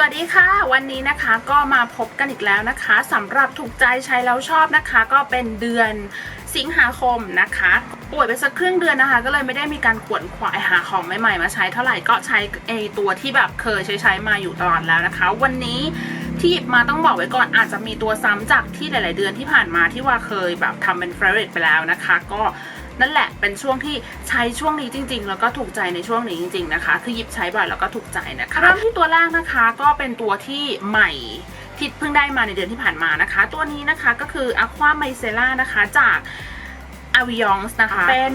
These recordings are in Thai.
วัสดีค่ะ วันนี้นะคะก็มาพบกันอีกแล้วนะคะสำหรับถูกใจใช้แล้วชอบนะคะ ก็เป็นเดือนสิงหาคมนะคะ ป่วยไปสักครึ่งเดือนนะคะ ก็เลยไม่ได้มีการขวนขวายหาของใหม่ๆมาใช้เท่าไหร่ก็ใช้ไอตัวที่แบบเคยใช้ใช้มาอยู่ตลอดแล้วนะคะ วันนี้ที่หยิบมาต้องบอกไว้ก่อนอาจจะมีตัวซ้ำจากที่หลาย ๆ เดือนที่ผ่านมาที่ว่าเคยแบบทำเป็น f a v o r i t e ไปแล้วนะคะ ก็ นั่นแหละเป็นช่วงที่ใช้ช่วงนี้จริง ๆ แล้วก็ถูกใจในช่วงนี้จริง ๆนะคะ คือหยิบใช้บ่อยแล้วก็ถูกใจนะคะเริ่มที่ตัวแรกนะคะก็เป็นตัวที่ใหม่ที่เพิ่งได้มาในเดือนที่ผ่านมานะคะ ตัวนี้นะคะก็คือ Aqua m i c e l l a นะคะจาก a v i o n s นะคะ เป็น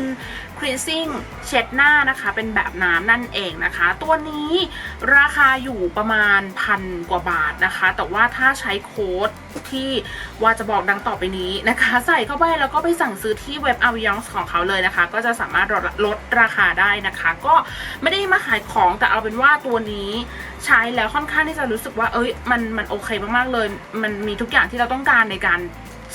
cleansing เช็ดหน้านะคะ เป็นแบบน้ำนั่นเองนะคะ ตัวนี้ราคาอยู่ประมาณพันกว่าบาทนะคะ แต่ว่าถ้าใช้โค้ดที่ว่าจะบอกดังต่อไปนี้นะคะ ใส่เข้าไปแล้วก็ไปสั่งซื้อที่เว็บ a v i o n s ของเขาเลยนะคะ ก็จะสามารถลดลดราคาได้นะคะ ก็ไม่ได้มาขายของแต่เอาเป็นว่าตัวนี้ใช้แล้วค่อนข้างที่จะรู้สึกว่าเอ้ยมันมันโอเคมากๆเลย มันมีทุกอย่างที่เราต้องการในการ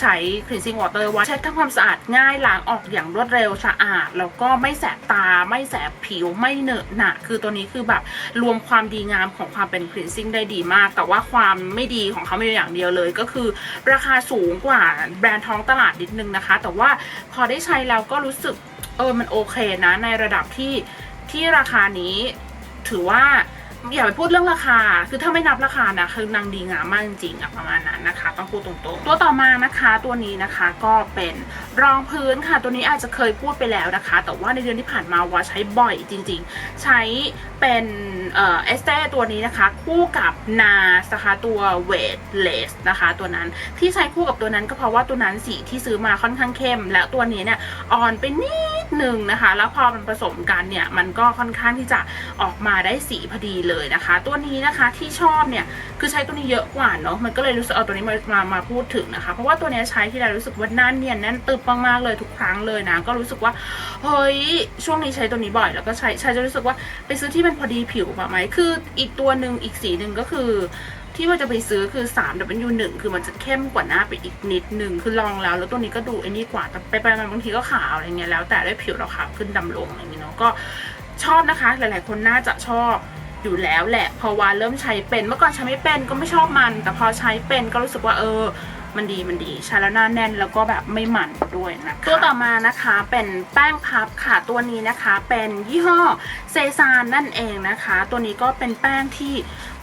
ใช้ cleansing water ว่าเช็ดทำความสะอาดง่ายล้างออกอย่างรวดเร็วสะอาด แล้วก็ไม่แสบตาไม่แสบผิวไม่เหนอะหนะคือตัวนี้คือแบบรวมความดีงามของความเป็น cleansing ได้ดีมาก แต่ว่าความไม่ดีของเขาไม่อยู่อย่างเดียวเลยก็คือ ราคาสูงกว่าแบรนด์ท้องตลาดนิดนึงนะคะ แต่ว่าพอได้ใช้แล้วก็รู้สึกเออมันโอเคนะในระดับที่ที่ราคานี้ถือว่า อย่าไปพูดเรื่องราคา คือถ้าไม่นับราคานะคือนางดีงามมากจริงๆอะประมาณนั้นนะคะ ต้องพูดตรงๆ ตัวต่อมานะคะตัวนี้นะคะก็เป็นรองพื้นค่ะ ตัวนี้อาจจะเคยพูดไปแล้วนะคะ แต่ว่าในเดือนที่ผ่านมาว่าใช้บ่อยจริง ๆ ใช้เป็นเอ่อเอสเตตัวนี้นะคะ คู่กับนาสะคะตัวเวทเลสนะคะ ตัวนั้นที่ใช้คู่กับตัวนั้นก็เพราะว่าตัวนั้นสีที่ซื้อมาค่อนข้างเข้ม และตัวนี้เนี่ยอ่อนไปนิดนึงนะคะ แล้วพอมันผสมกันเนี่ยมันก็ค่อนข้างที่จะออกมาได้สีพอดีเลยนะคะ ตัวนี้นะคะที่ชอบเนี่ยคือใช้ตัวนี้เยอะกว่าเนาะมันก็เลยรู้สึกเอาตัวนี้มามามาพูดถึงนะคะ เพราะว่าตัวนี้ใช้ที่ไรรู้สึกว่าหน้าเนียนแน่นตึบมากๆเลยทุกครั้งเลยนะก็รู้สึกว่าเฮ้ยช่วงนี้ใช้ตัวนี้บ่อย แล้วก็ใช้ใช้จะรู้สึกว่าไปซื้อที่มันพอดีผิวมาไหมคืออีกตัวหนึ่งอีกสีหนึ่งก็คือที่ว่าจะไปซื้อคือ3 W 1คือมันจะเข้มกว่าหน้าไปอีกนิดนึงคือลองแล้ว แล้วตัวนี้ก็ดูไอ้นี่กว่าแต่ไปไปมาบางทีก็ขาวอะไรเงี้ยแล้วแต่ได้ผิวเราขาวขึ้นดำลงอะไรเงี้ยเนาะก็ชอบนะคะ หลายๆ คนน่าจะชอบ อยู่แล้วแหละ พอวานเริ่มใช้เป็น เมื่อก่อนใช้ไม่เป็นก็ไม่ชอบมัน แต่พอใช้เป็นก็รู้สึกว่าเออ มันดีมันดีใช้แล้วหน้าแน่นแล้วก็แบบไม่หมันด้วยนะคะตัวต่อมานะคะเป็นแป้งพับค่ะตัวนี้นะคะ เป็นยี่ห้อเซซานนั่นเองนะคะ ตัวนี้ก็เป็นแป้งที่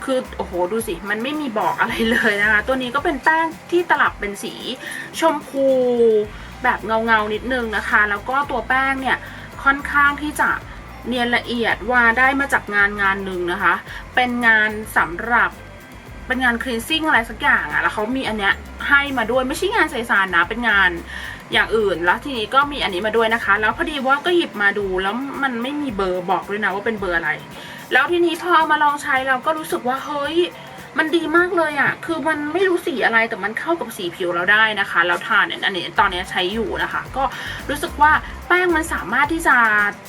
คือโอ้โหดูสิมันไม่มีบอกอะไรเลยนะคะ ตัวนี้ก็เป็นแป้งที่ตลับเป็นสีชมพูแบบเงาเงานิดนึงนะคะ แล้วก็ตัวแป้งเนี่ยค่อนข้างที่จะ เนียนละเอียดว่าได้มาจากงานงานหนึ่งนะคะ เป็นงานสำหรับเป็นงานคลีนซิ่งอะไรสักอย่างอะแล้วเขามีอันเนี้ยให้มาด้วยไม่ใช่งานไซซานนะ เป็นงานอย่างอื่น แล้วทีนี้ก็มีอันนี้มาด้วยนะคะ แล้วพอดีว่าก็หยิบมาดูแล้วมันไม่มีเบอร์บอกด้วยนะว่าเป็นเบอร์อะไร แล้วทีนี้พอมาลองใช้เราก็รู้สึกว่าเฮ้ย มันดีมากเลยอะคือมันไม่รู้สีอะไรแต่มันเข้ากับสีผิวเราได้นะคะ แล้วทานเนี่ยอันนี้ตอนนี้ใช้อยู่นะคะ ก็รู้สึกว่าแป้งมันสามารถที่จะ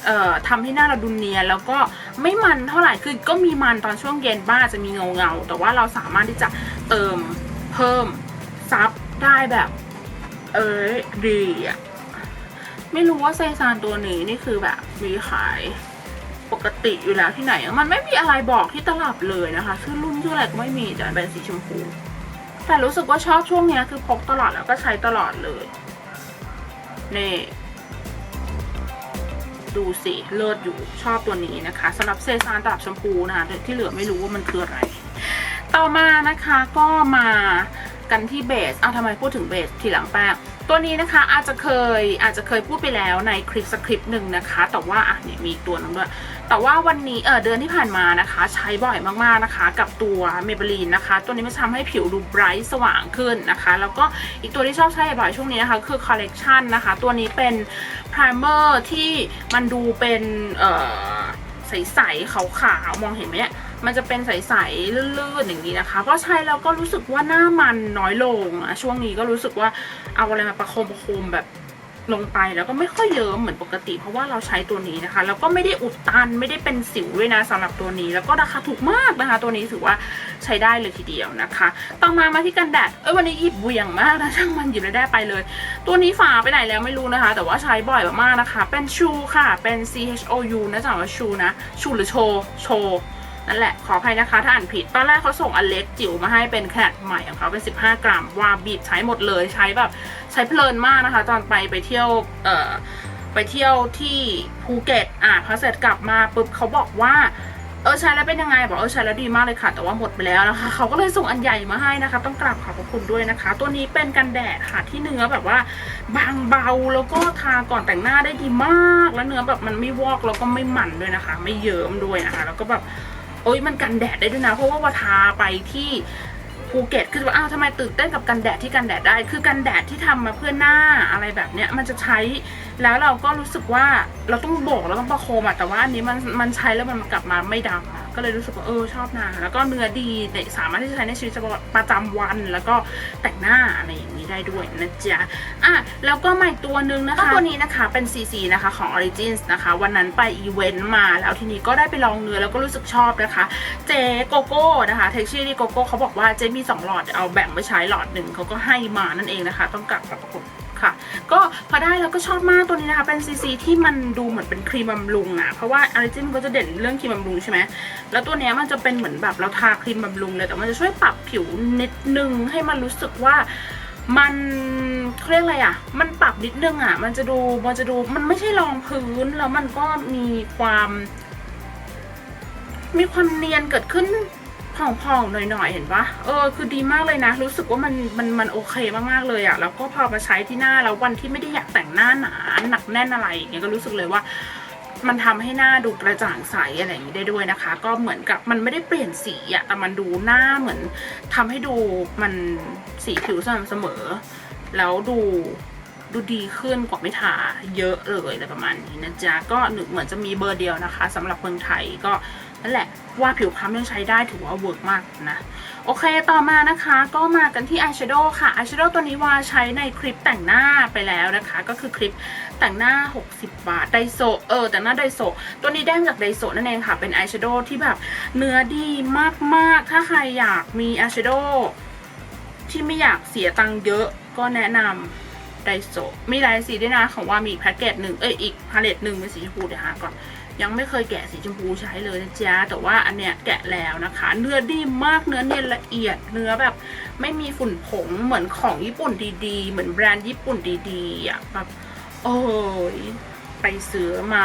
เอ่อทำให้หน้าเราดูเนียนแล้วก็ไม่มันเท่าไหร่ คือก็มีมันตอนช่วงเย็นบ้างจะมีเงาเงาแต่ว่าเราสามารถที่จะเติมเพิ่มซับได้แบบ เออดีอะไม่รู้ว่าไซซานตัวนี้นี่คือแบบมีขาย ปกติอยู่แล้วที่ไหน มันไม่มีอะไรบอกที่ตลับเลยนะคะ ชื่อรุ่นชื่ออะไรก็ไม่มีแต่เป็นสีชมพู แต่รู้สึกว่าชอบช่วงนี้คือพกตลอดแล้วก็ใช้ตลอดเลยนี่ดูสิเลิศอยู่ชอบตัวนี้นะคะสำหรับเซซานตลับชมพูนะคะที่เหลือไม่รู้ว่ามันคืออะไร ต่อมานะคะก็มากันที่เบสเอาทำไมพูดถึงเบสทีหลังแป้งตัวนี้นะคะอาจจะเคยอาจจะเคยพูดไปแล้วในคลิปสคริปต์หนึ่งนะคะ แต่ว่าอะเนี่ยมีตัวนึงด้วย แต่ว่าวันนี้เออเดือนที่ผ่านมานะคะ ใช้บ่อยมากๆนะคะ กับตัวเมเบลีนนะคะ ตัวนี้มันทำให้ผิวดูไบรท์สว่างขึ้นนะคะ แล้วก็อีกตัวที่ชอบใช้บ่อยช่วงนี้นะคะคือคอลเลกชันนะคะ ตัวนี้เป็นพร i เมอร์ที่มันดูเป็นเอ่อใสๆขาวๆมองเห็นไหมเนี่ยมันจะเป็นใสๆลื่นๆอย่างนี้นะคะเพราะใช้แล้วก็รู้สึกว่าหน้ามันน้อยลงอะช่วงนี้ก็รู้สึกว่าเอาอะไรมาประโคมประโคมแบบ ลงไปแล้วก็ไม่ค่อยเยิ้มเหมือนปกติ เพราะว่าเราใช้ตัวนี้นะคะ แล้วก็ไม่ได้อุดตันไม่ได้เป็นสิวด้วยนะสำหรับตัวนี้ แล้วก็ราคาถูกมากนะคะ ตัวนี้ถือว่าใช้ได้เลยทีเดียวนะคะ ต่อมามาที่กันแดดเอ้ยวันนี้หยิบเหวี่ยงมากนะช่างมันหยิบได้ไปเลย ตัวนี้ฝาไปไหนแล้วไม่รู้นะคะ แต่ว่าใช้บ่อยมากๆนะคะ เป็นชูค่ะเป็น C H O U นะจ๊ะว่าชูนะชูหรือโชโช นั่นแหละขออภัยนะคะถ้าอ่านผิด ตอนแรกเขาส่งอันเล็กจิ๋วมาให้เป็นขนาดใหม่ของเขาเป็น 15 กรัมว่าบีบใช้หมดเลยใช้แบบใช้เพลินมากนะคะ ตอนไปไปเที่ยวเอ่อไปเที่ยวที่ภูเก็ตอะพอเสร็จกลับมาปุ๊บเขาบอกว่าเออใช้แล้วเป็นยังไงบอกเออใช้แล้วดีมากเลยค่ะ แต่ว่าหมดไปแล้วนะคะเขาก็เลยส่งอันใหญ่มาให้นะคะ ต้องกราบขอบพระคุณด้วยนะคะ ตัวนี้เป็นกันแดดค่ะที่เนื้อแบบว่าบางเบาแล้วก็ทาก่อนแต่งหน้าได้ดีมาก แล้วเนื้อแบบมันไม่วอกแล้วก็ไม่มันด้วยนะคะ ไม่เยิ้มด้วยนะคะ แล้วก็แบบ โอ้ยมันกันแดดได้ด้วยนะ เพราะว่าว่าทาไปที่ภูเก็ตคือว่าอ้าวทำไมตื่นเต้นกับกันแดดที่กันแดดได้ คือกันแดดที่ทำมาเพื่อหน้าอะไรแบบเนี้ยมันจะใช้แล้วเราก็รู้สึกว่าเราต้องโบกเราต้องประโคมอะแต่ว่าอันนี้มันมันใช้แล้วมันกลับมาไม่ดำอะ ก็เลยรู้สึกว่าเออชอบนางแล้วก็เนื้อดีในสามารถที่จะใช้ในชีวิตประจำวันแล้วก็แต่งหน้าอะไรอย่างนี้ได้ด้วยนะจ๊ะอะแล้วก็มาอีกตัวนึงนะคะตัวนี้นะคะเป็น CC นะคะของ Origins นะคะ วันนั้นไปอีเวนต์มาแล้วทีนี้ก็ได้ไปลองเนื้อแล้วก็รู้สึกชอบนะคะ เจโกโก้นะคะเทคชี่ดีโกโก้เขาบอกว่าเจมีสองหลอดเอาแบ่งไปใช้หลอดหนึ่งเขาก็ให้มานั่นเองนะคะ ต้องกลับขอบพระคุณ ค่ะ ก็พอได้แล้วก็ชอบมากตัวนี้นะคะ เป็นซีซีที่มันดูเหมือนเป็นครีมบำรุงอะเพราะว่าอ r ริจินก็จะเด่นเรื่องครีมบำรุงใช่ไหมแล้วตัวนี้มันจะเป็นเหมือนแบบเราทาครีมบำรุงเลยแต่มันจะช่วยปรับผิวนิดนึงให้มันรู้สึกว่ามันเขาเรียกอะไรอะมันปรับนิดนึงอะมันจะดูมันจะดูมันไม่ใช่รองพื้นแล้วมันก็มีความ มีความเนียนเกิดขึ้น ผ่องๆหน่อยๆเห็นปะเออคือดีมากเลยนะ รู้สึกว่ามันมันมันโอเคมากๆเลยอะแล้วก็พอมาใช้ที่หน้าแล้ววันที่ไม่ได้อยากแต่งหน้าหนาหนักแน่นอะไรอย่างเงี้ยก็รู้สึกเลยว่ามันทำให้หน้าดูกระจ่างใสอะไรอย่างนี้ได้ด้วยนะคะ ก็เหมือนกับมันไม่ได้เปลี่ยนสีอะแต่มันดูหน้าเหมือนทำให้ดูมันสีผิวสม่ำเสมอ แล้วดูดูดีขึ้นกว่าไม่ทาเยอะเลยอะไรประมาณนี้นะจ๊ะก็หนึ่งเหมือนจะมีเบอร์เดียวนะคะสำหรับเมืองไทยก็ นั่นแหละว่าผิวคล้ำยังใช้ได้ถือว่าเวิร์กมากนะ โอเคต่อมานะคะก็มากันที่อายแชโดว์ค่ะอายแชโดว์ตัวนี้ว่าใช้ในคลิปแต่งหน้าไปแล้วนะคะ ก็คือคลิปแต่งหน้า 60 บาทไดโซเออแต่งหน้าไดโซตัวนี้ได้มาจากไดโซนั่นเองค่ะ เป็นอายแชโดว์ที่แบบเนื้อดีมากๆ ถ้าใครอยากมีอายแชโดว์ที่ไม่อยากเสียตังค์เยอะก็แนะนำไดโซมีหลายสีด้วยนะของว่ามีแพ็กเกจหนึ่งเอ้ยอีกพาเลตหนึ่งเป็นสีชมพูเดี๋ยวหาก่อน ยังไม่เคยแกะสีชมพูใช้เลยนะจ๊ะแต่ว่าอันเนี้ยแกะแล้วนะคะ เนื้อดีมากเนื้อเนียนละเอียดเนื้อแบบไม่มีฝุ่นผงเหมือนของญี่ปุ่นดีๆ เหมือนแบรนด์ญี่ปุ่นดีๆอะแบบโอ้ยไปซื้อมา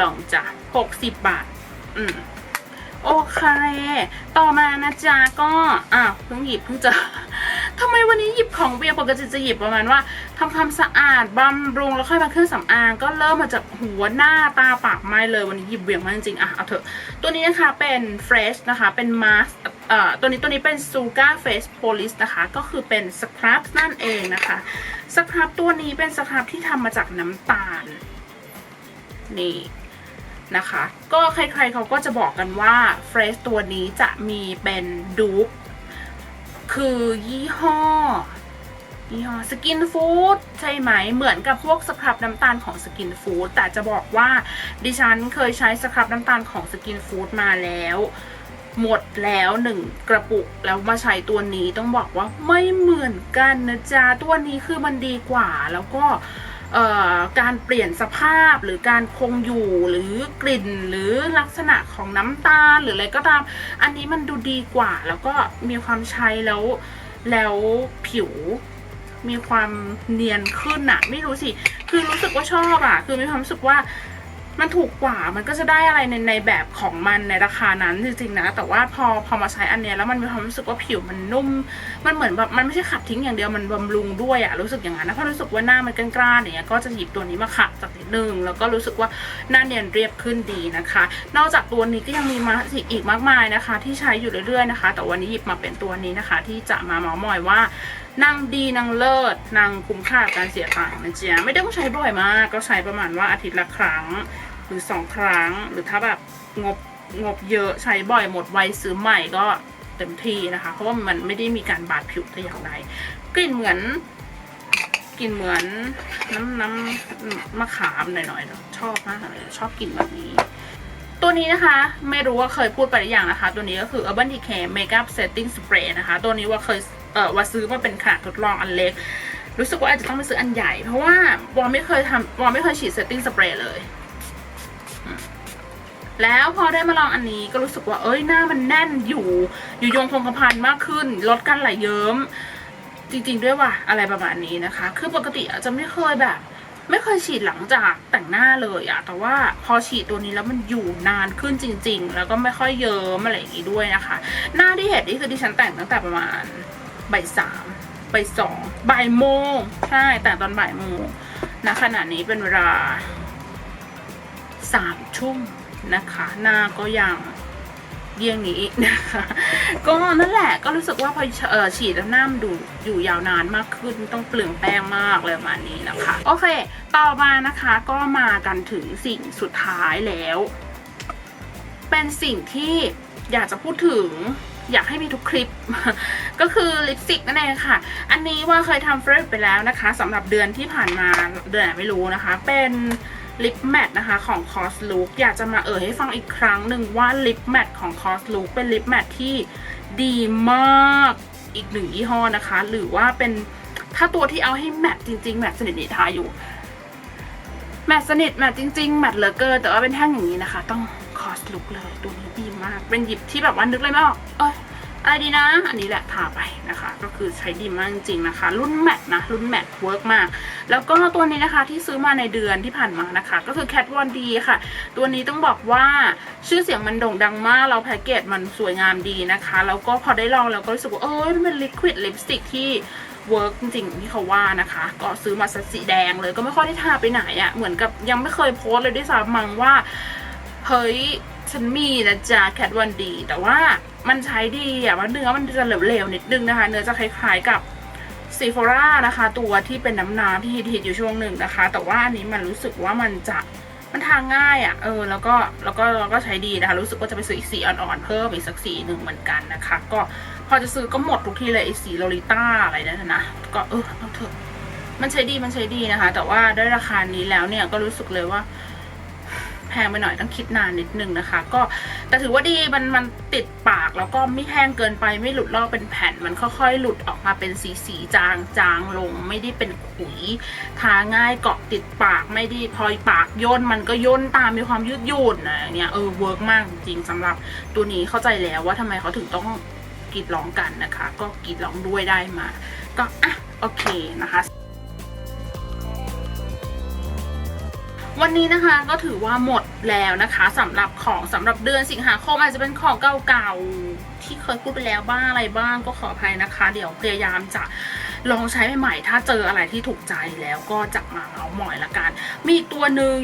ลองจ้ะ60 บาท อืมโอเค ต่อมานะจ๊ะก็ อะเพิ่งหยิบเพิ่งเจะ ทำไมวันนี้หยิบของเวียปกติจะหยิบประมาณว่าทำความสะอาดบำรุงแล้วค่อยมาเครื่องสำอางก็เริ่มมาจากหัวหน้าตาปากไม่เลยวันนี้หยิบเวียมากจริงๆอะเอาเถอะตัวนี้นะคะเป็น fresh นะคะเป็น mask เอ่อตัวนี้ตัวนี้เป็น suga face polish นะคะ ก็คือเป็นสครับนั่นเองนะคะสครับตัวนี้เป็นสครับที่ทำมาจากน้ำตาลนี่นะคะ ก็ใครๆเขาก็จะบอกกันว่า fresh ตัวนี้จะมีเป็นดูป คือยี่ห้อยี่ห้อสกินฟู้ดใช่ไหมเหมือนกับพวกสครับน้ำตาลของสกินฟู้ดแต่จะบอกว่าดิฉันเคยใช้สครับน้ำตาลของสกินฟู้ดมาแล้ว หมดแล้วหนึ่งกระปุกแล้วมาใช้ตัวนี้ต้องบอกว่าไม่เหมือนกันนะจ๊ะตัวนี้คือมันดีกว่าแล้วก็ การเปลี่ยนสภาพหรือการคงอยู่หรือกลิ่นหรือลักษณะของน้ำตาลหรืออะไรก็ตาม อันนี้มันดูดีกว่า แล้วก็มีความใช้แล้วแล้วผิวมีความเนียนขึ้นอะไม่รู้สิ คือรู้สึกว่าชอบอะคือมีความรู้สึกว่า มันถูกกว่ามันก็จะได้อะไรในในแบบของมันในราคานั้นจริงๆนะ แต่ว่าพอพอมาใช้อันเนี้ยแล้วมันมีความรู้สึกว่าผิวมันนุ่ม มันเหมือนแบบมันไม่ใช่ขัดทิ้งอย่างเดียวมันบำรุงด้วยอะรู้สึกอย่างนั้นนะเพราะรู้สึกว่าหน้ามันกล้านๆอย่างเงี้ยก็จะหยิบตัวนี้มาขัดสักนิดนึงแล้วก็รู้สึกว่าหน้าเนียนเรียบขึ้นดีนะคะ นอกจากตัวนี้ก็ยังมีมาอีกมากมายนะคะ ที่ใช้อยู่เรื่อยๆนะคะ แต่วันนี้หยิบมาเป็นตัวนี้นะคะ ที่จะมาเมาส์มอยว่า นางดีนางเลิศนางคุ้มค่าการเสียตังค์นะจ๊ะไม่ได้ต้องใช้บ่อยมาก ก็ใช้ประมาณว่าอาทิตย์ละครั้ง หรือสองครั้ง หรือถ้าแบบงบงบเยอะใช้บ่อยหมดไวซื้อใหม่ก็เต็มที่นะคะ เพราะว่ามันไม่ได้มีการบาดผิวแต่อย่างใดกลิ่นเหมือนกลิ่นเหมือนน้ำน้ำมะขามหน่อยๆชอบมากเลยชอบกลิ่นแบบนี้ ตัวนี้นะคะไม่รู้ว่าเคยพูดไปหรือยังนะคะ ตัวนี้ก็คือ Urban Decay Makeup Setting Spray นะคะ ตัวนี้ว่าเคย เออว่าซื้อมาเป็นขนาดทดลองอันเล็ก รู้สึกว่าอาจจะต้องไปซื้ออันใหญ่ เพราะว่าวอไม่เคยทำวอไม่เคยฉีด setting spray เลย แล้วพอได้มาลองอันนี้ก็รู้สึกว่าเอ้ยหน้ามันแน่นอยู่อยู่ยงคงกระพันมากขึ้น ลดการไหลเยิ้ม จริง ๆ ด้วยว่ะอะไรประมาณนี้นะคะ คือปกติอาจจะไม่เคยแบบไม่เคยฉีดหลังจากแต่งหน้าเลยอะแต่ว่าพอฉีดตัวนี้แล้วมันอยู่นานขึ้นจริง ๆ แล้วก็ไม่ค่อยเยิ้มอะไรอย่างงี้ด้วยนะคะ หน้าที่เห็นนี่คือดิฉันแต่งตั้งแต่ประมาณ บ่ายสามบ่ายสองบ่ายโมงใช่แต่ตอนบ่ายโมงณขณะนี้เป็นเวลาสามทุ่มนะคะ หน้าก็ยังเยี่ยงนี้นะคะ ก็นั่นแหละก็รู้สึกว่าพอเอ่อฉีดแล้วหน้ามันดูอยู่ยาวนานมากขึ้นต้องเปลืองแป้งมากเลยประมาณนี้นะคะ โอเค ต่อมานะคะก็มากันถึงสิ่งสุดท้ายแล้ว เป็นสิ่งที่อยากจะพูดถึง อยากให้มีทุกคลิป ก็คือลิปสติกนั่นเองค่ะ อันนี้ว่าเคยทำเฟรชไปแล้วนะคะสำหรับเดือนที่ผ่านมาเดือนไหนไม่รู้นะคะ เป็นลิปแมทนะคะของ c o s Look อยากจะมาเอ่ยให้ฟังอีกครั้งหนึ่งว่าลิปแมทของ c o s Look เป็นลิปแมทที่ดีมากอีกหนึ่งยี่ห้อนะคะ หรือว่าเป็นถ้าตัวที่เอาให้แมทจริงๆ แมทสนิทนิทาอยู่ แมทสนิทแมทจริง ๆ แมทเหลือเกินแต่ว่าเป็นแท่งอย่างนี้นะคะ ต้อง c o s Look เลยตัวนี้ มาก เป็นหยิบที่แบบว่านึกเลยไม่ออกเอ้ยอะไรดีนะ อันนี้แหละทาไปนะคะ ก็คือใช้ดีมากจริงๆนะคะ รุ่นแมทนะ รุ่นแมทเวิร์กมาก แล้วก็ตัวนี้นะคะที่ซื้อมาในเดือนที่ผ่านมานะคะ ก็คือ Cat Von D ค่ะ ตัวนี้ต้องบอกว่าชื่อเสียงมันโด่งดังมาก เราแพ็กเกจมันสวยงามดีนะคะ แล้วก็พอได้ลองแล้วก็รู้สึกว่า เอ้ยมันเป็นลิควิดลิปสติกที่เวิร์กจริงๆที่เขาว่านะคะ ก็ซื้อมาสีแดงเลยก็ไม่ค่อยได้ทาไปไหนอะ่ะเหมือนกับยังไม่เคยโพสเลยด้วยซ้ำมั้งว่าเฮ้ย ฉันมีนะจ๊ะแคทวันดี แต่ว่ามันใช้ดีอะว่าเนื้อมันจะเหลวๆนิดนึงนะคะ เนื้อจะคล้ายๆกับซีโฟรานะคะ ตัวที่เป็นน้ำน้ำที่ฮิตๆอยู่ช่วงหนึ่งนะคะ แต่ว่าอันนี้มันรู้สึกว่ามันจะมันทางง่ายอะ เออ แล้วก็ แล้วก็ แล้วก็ใช้ดีนะคะ รู้สึกว่าจะไปซื้ออีกสีอ่อนๆ เพิ่มอีกสักสีหนึ่งเหมือนกันนะคะ ก็พอจะซื้อก็หมดทุกทีเลยไอ้สีโลลิต้าอะไรนั่นนะนะก็เออเอาเถอะ มันใช้ดี มันใช้ดีนะคะ แต่ว่าได้ราคานี้แล้วเนี่ย ก็รู้สึกเลยว่า แพงไปหน่อยต้องคิดนานนิดนึงนะคะ ก็แต่ถือว่าดีมันมันติดปากแล้วก็ไม่แห้งเกินไปไม่หลุดลอกเป็นแผ่น มันค่อยๆ หลุดออกมาเป็นสีสีจางจางลง ไม่ได้เป็นขุย ทาง่ายเกาะติดปากไม่ได้พอยปากย่นมันก็ย่นตามมีความยืดหยุ่นนะเนี่ยเออเวิร์กมากจริงๆสำหรับตัวนี้เข้าใจแล้วว่าทำไมเขาถึงต้องกรีดร้องกันนะคะ ก็กรีดร้องด้วยได้มา ก็อะโอเคนะคะ วันนี้นะคะก็ถือว่าหมดแล้วนะคะสำหรับของสำหรับเดือนสิงหาคมอาจจะเป็นของเก่าๆที่เคยพูดไปแล้วบ้างอะไรบ้างก็ขออภัยนะคะ เดี๋ยวพยายามจะลองใช้ใหม่ๆถ้าเจออะไรที่ถูกใจแล้วก็จะมาเอาหมอยละกัน มีตัวหนึ่ง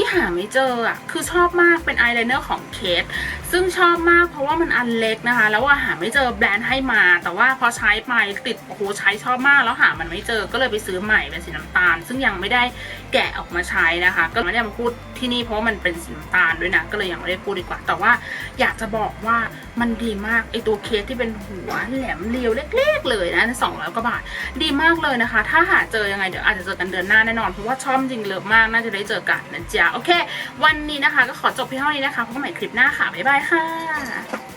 ที่หาไม่เจออะคือชอบมากเป็นอายไลเนอร์ของเคสซึ่งชอบมากเพราะว่ามันอันเล็กนะคะ แล้วว่าหาไม่เจอแบรนด์ให้มา แต่ว่าพอใช้ไปติดโอ้โหใช้ชอบมากแล้วหามันไม่เจอก็เลยไปซื้อใหม่เป็นสีน้ำตาล ซึ่งยังไม่ได้แกะออกมาใช้นะคะ ก็ไม่ได้มาพูดที่นี่เพราะมันเป็นสีน้ำตาลด้วยนะก็เลยยังไม่ได้พูดดีกว่า แต่ว่าอยากจะบอกว่ามันดีมากไอตัวเคสที่เป็นหัวแหลมเรียวเล็กๆเลยนะสองร้อยกว่าบาท ดีมากเลยนะคะ ถ้าหาเจอยังไงเดี๋ยวอาจจะเจอกันเดือนหน้าแน่นอนเพราะว่าชอบจริงเลิฟมากน่าจะได้เจอกันนะจ๊ะโอเค วันนี้นะคะ ก็ขอจบเพียงเท่านี้นะคะพบกันใหม่คลิปหน้าค่ะบ๊ายบายค่ะ